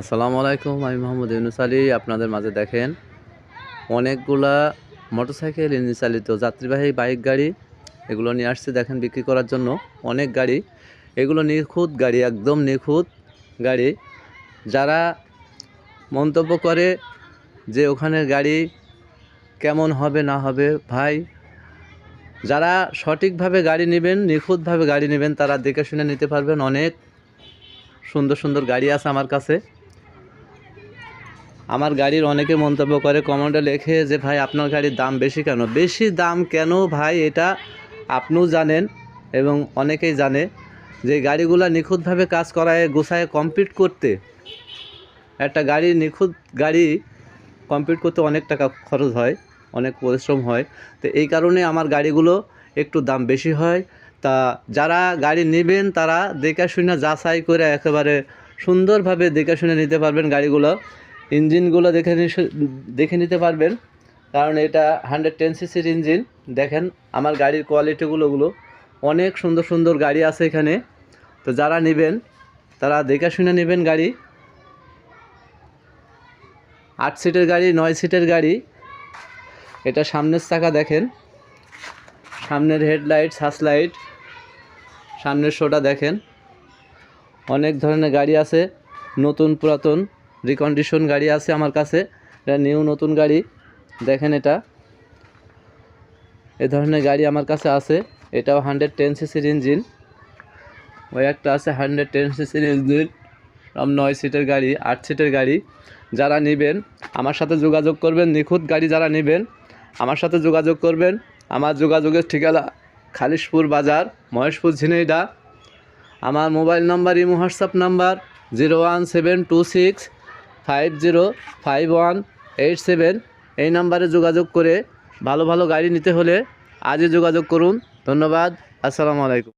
আসসালামু আলাইকুম, আমি মোহাম্মদ ইউনুস আলী। আপনাদের মাঝে দেখেন, অনেকগুলা মোটরসাইকেল ইঞ্জিন চালিত যাত্রীবাহী বাইক গাড়ি এগুলো নিয়ে আসছে, দেখেন বিক্রি করার জন্য। অনেক গাড়ি, এগুলো নিখুঁত গাড়ি, একদম নিখুঁত গাড়ি। যারা মন্তব্য করে যে ওখানের গাড়ি কেমন হবে, না হবে, ভাই, যারা সঠিকভাবে গাড়ি নেবেন, নিখুঁতভাবে গাড়ি নেবেন, তারা দেখে শুনে নিতে পারবেন। অনেক সুন্দর সুন্দর গাড়ি আছে আমার কাছে। আমার গাড়ির অনেকে মন্তব্য করে কমেন্টে লেখে যে, ভাই, আপনার গাড়ির দাম বেশি কেন? বেশি দাম কেন ভাই, এটা আপনিও জানেন এবং অনেকেই জানে যে, গাড়িগুলো নিখুঁতভাবে কাজ করায়, গোছায় কমপ্লিট করতে। একটা গাড়ি নিখুঁত, গাড়ি কমপ্লিট করতে অনেক টাকা খরচ হয়, অনেক পরিশ্রম হয়। তো এই কারণে আমার গাড়িগুলো একটু দাম বেশি হয়। তা যারা গাড়ি নেবেন, তারা দেখে শুনে যাচাই করে একেবারে সুন্দরভাবে দেখে শুনে নিতে পারবেন গাড়িগুলো। ইঞ্জিনগুলো দেখে দেখে নিতে পারবেন। কারণ এটা হান্ড্রেড টেন সিসির ইঞ্জিন। দেখেন, আমার গাড়ির কোয়ালিটিগুলোগুলো অনেক সুন্দর সুন্দর গাড়ি আছে এখানে। তো যারা নেবেন, তারা দেখে শুনে নেবেন গাড়ি। আট সিটের গাড়ি, নয় সিটের গাড়ি। এটা সামনের চাকা দেখেন। সামনের হেডলাইট সাসলাইট সামনের শোটা দেখেন। অনেক ধরনের গাড়ি আছে, নতুন, পুরাতন। রিকন্ডিশন গাড়ি আছে আমার কাছে। এটা নিউ নতুন গাড়ি। দেখেন এটা। এ ধরনের গাড়ি আমার কাছে আছে। এটাও হান্ড্রেড টেন সিসির ইঞ্জিন ওই একটা আছে হান্ড্রেড টেন সিসির ইঞ্জিন সব নয় সিটের গাড়ি, আট সিটের গাড়ি। যারা নেবেন, আমার সাথে যোগাযোগ করবেন। নিখুঁত গাড়ি যারা নেবেন, আমার সাথে যোগাযোগ করবেন। আমার যোগাযোগের ঠিকানা খালিশপুর বাজার, মহেশপুর ঝিনাইদা। আমার mobile number, imo, WhatsApp number zero one seven two six five zero five one eight seven এই নাম্বারে যোগাযোগ করে ভালো ভালো গাড়ি নিতে হলে আজই যোগাযোগ করুন। ধন্যবাদ। আসসালামু আলাইকুম।